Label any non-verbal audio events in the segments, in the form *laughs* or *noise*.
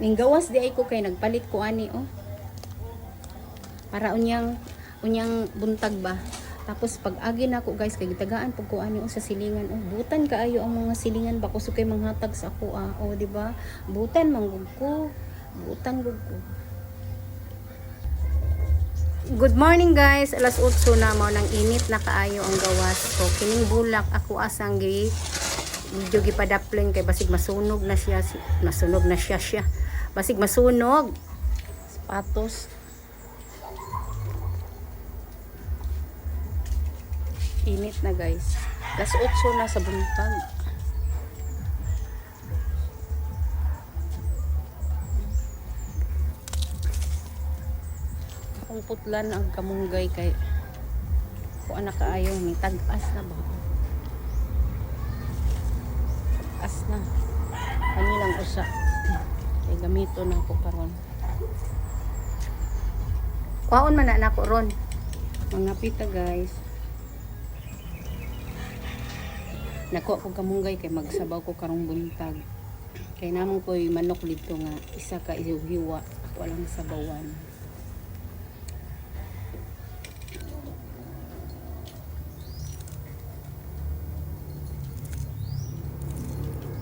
Ning gawas di ay ko kay nagpalit ko ani oh. Para unyang unyang buntag ba. Tapos pag agi na ako guys kay gitagaan pag ko ani oh, sa silingan oh. Butan kaayo ang mga silingan ba ko kay manghatag sa ako ah. Oh di ba? Butan manggug ko. Butan gug ko. Good morning guys. Alas 8 na mo nang init na kaayo ang gawas ko. Kining bulak ako asang gi medyo gipadapling kay basig masunog na siya si- masunog na siya siya basig masunog. Sapatos. Init na guys. Alas 8 na sa buntag. Akong putlan ang kamunggay kay kung anak kaayo ni tag-as na ba? As na. Kanilang usa kay gamito na ako karon. Kuhaon man na nako ron. Mga pita guys. Nako ako kamunggay kay magsabaw ko karong buntag. Kay namon ko'y manok dito nga isa ka ihiwa. Walang sabawan.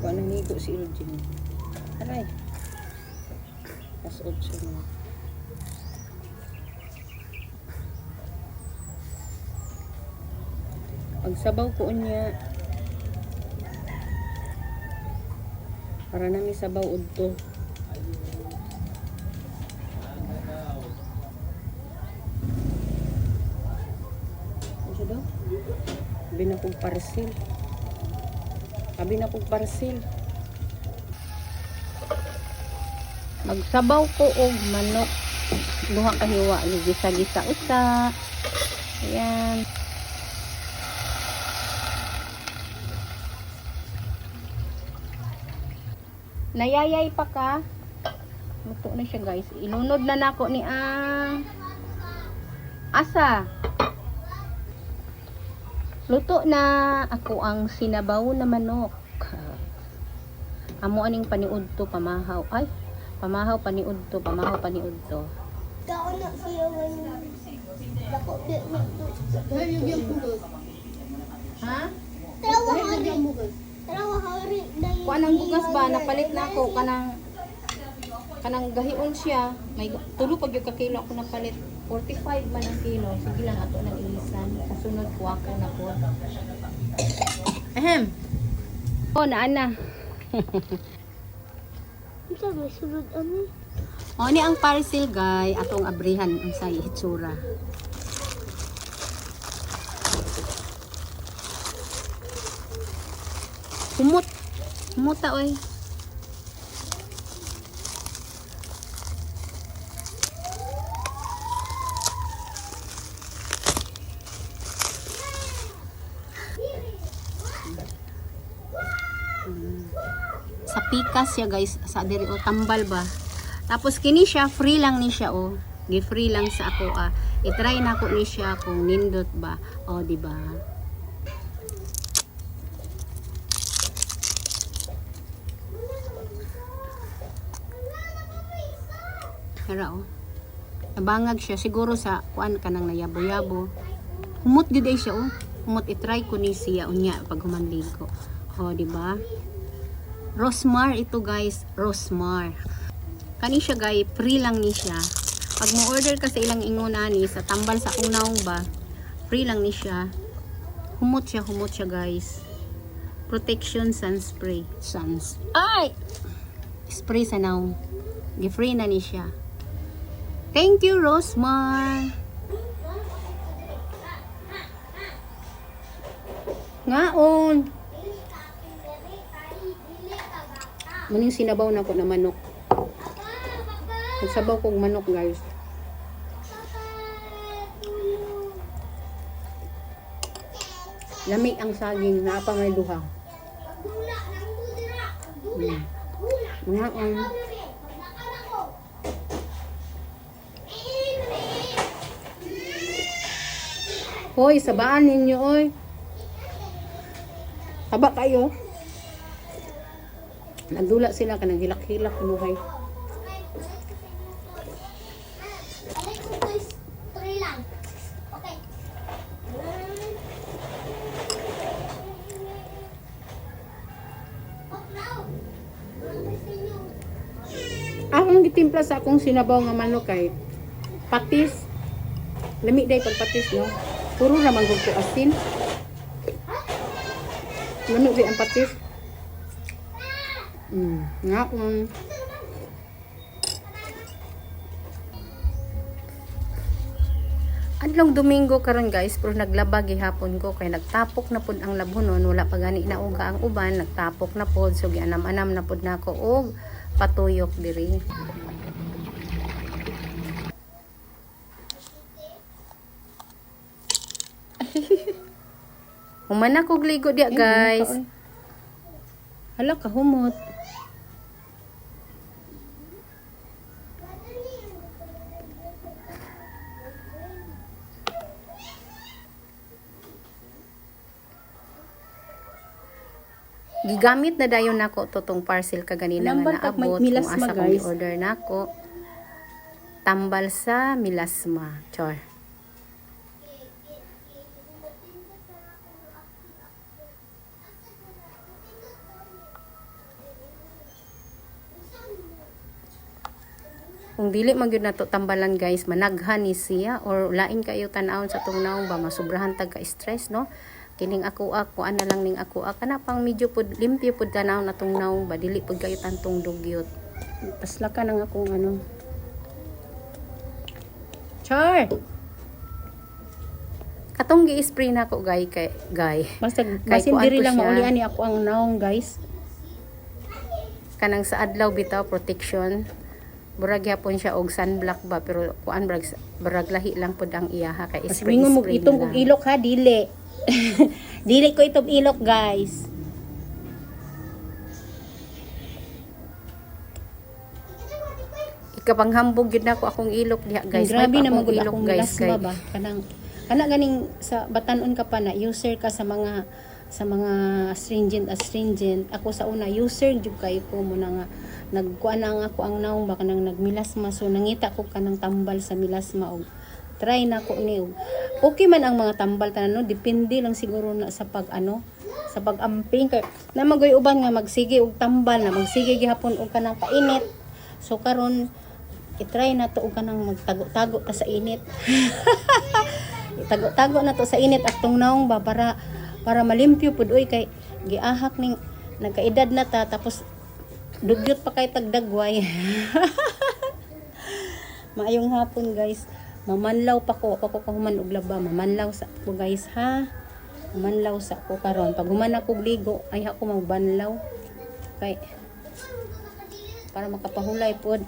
Na nigo si Eugene. Aray. Pas 8 na. Pagsabaw ko niya para nami sabaw udto. Ano daw? Sabi na kong parcel. Sabi na kong parcel. Magsabaw ko og manok. Duha ka hiwa. Gisa-gisa usa. Ayan. Nayayay pa ka. Luto na siya guys. Ilunod na nako ni ang asa. Luto na ako ang sinabaw na manok. Amo aning paniud to pamahaw. Ay, pamahaw paniud to, pamahaw paniud to. Kao na siya man. Dako di na to. Ha? Tarawa hari. Tarawa hari dai. Kuan ang bugas ba napalit na ako kanang kanang gahion siya. May tulo pag yung kakilo ako napalit. 45 man ang kilo. Sige lang ato nang ilisan. Kasunod ko ako na po. Ahem. Oh, naan na. *laughs* Isa may sulod ani. O, ni ang parcel guy, atong abrihan ang sa hitsura. Humot. Humuta, oy. Pikas siya guys. Sa diri o tambal ba? Tapos kini siya free lang ni siya o gi free lang sa ako ah. I-try na ko ni siya kung nindot ba. O di ba? Kara o nabangag siya. Siguro sa kuan kanang nayabo-yabo. Humot ay siya o humot i-try ko ni siya unya pag humandig ko o di ba Rosmar ito guys, Rosmar. Kani siya guys, free lang ni siya. Pag mo order ka sa ilang inguna ni sa tambal sa unaw ba, free lang ni siya. Humot siya, humot siya guys. Protection sun spray. Suns. Ay! Spray sa now. Gi-free na ni siya. Thank you, Rosmar. Ngaon. Muning sinabaw na ko na manok. Nagsabaw kong manok, guys. Lami ang saging, naapa may duha. Hmm. Mga um, Hoy, sabaan ninyo, oy. Haba kayo. Nandula sila kanang hilak-hilak buhay. Akong gitimpla sa akong sinabaw nga manok kay patis. Lami day pag patis no. Puro ramang ko asin. Manok di ang patis. Mm, nga um, Adlong Domingo karon guys, pero naglaba gihapon ko kay nagtapok na pud ang labhonon, wala pa gani na uga ang uban, nagtapok na pud so gianam-anam na pud nako og patuyok diri. *laughs* Human na kog ligo diya guys. Hala ka humot. Gigamit na dayon nako totong parcel kaganina nga naabot kung asa kong order nako. Tambal sa milasma. Chor. Kung dili man gyud nato tambalan guys, managhan ni siya or lain kayo tan-awon sa tungnaw ba masubrahan tag ka stress no. Kining ako ako ana lang ning ako kana pang medyo pud limpyo pud tanaw na tungnaw ba dili pud kayo tantong dugyot. Pasla ka nang akong ano. Char. Katong gi-spray na ako gay kay gay. Basta basin diri ko lang maulian ni ako ang naong guys. kanang sa adlaw bitaw protection burag yapon siya og sunblock ba pero kuan brag burag lahi lang pud ang iyaha kay spray mingon mo itong na kog ilok ha dili. *laughs* dili ko itong ilok guys. ikapanghambog gid nako akong ilok diha guys. Grabe pa naman akong milasma kay- ba? kanang kana ganing sa batanon ka pa na user ka sa mga sa mga astringent astringent. Ako sa una user jud kay ko mo na nga nagkuan na nga ako ang naong baka nang nagmilasma. So nangita ko kanang tambal sa milasma og try na ko ni okay man ang mga tambal tanan no? Depende lang siguro na sa pag ano sa pag-amping. Kay na magoy uban nga magsige og tambal na magsige gihapon og kanang painit. So karon i-try na to og kanang magtago-tago ta sa init. *laughs* Tago-tago na to sa init at naong ba para para malimpyo pud oy kay giahak ning nagkaedad na ta tapos dugyot pa kay tagdagway. *laughs* Maayong hapon guys. Mamanlaw pa ko. Ako ko human og laba. Mamanlaw sa ko guys ha? Mamanlaw sa ko karon. Pag human ako ligo ay ako magbanlaw kay para makapahulay pod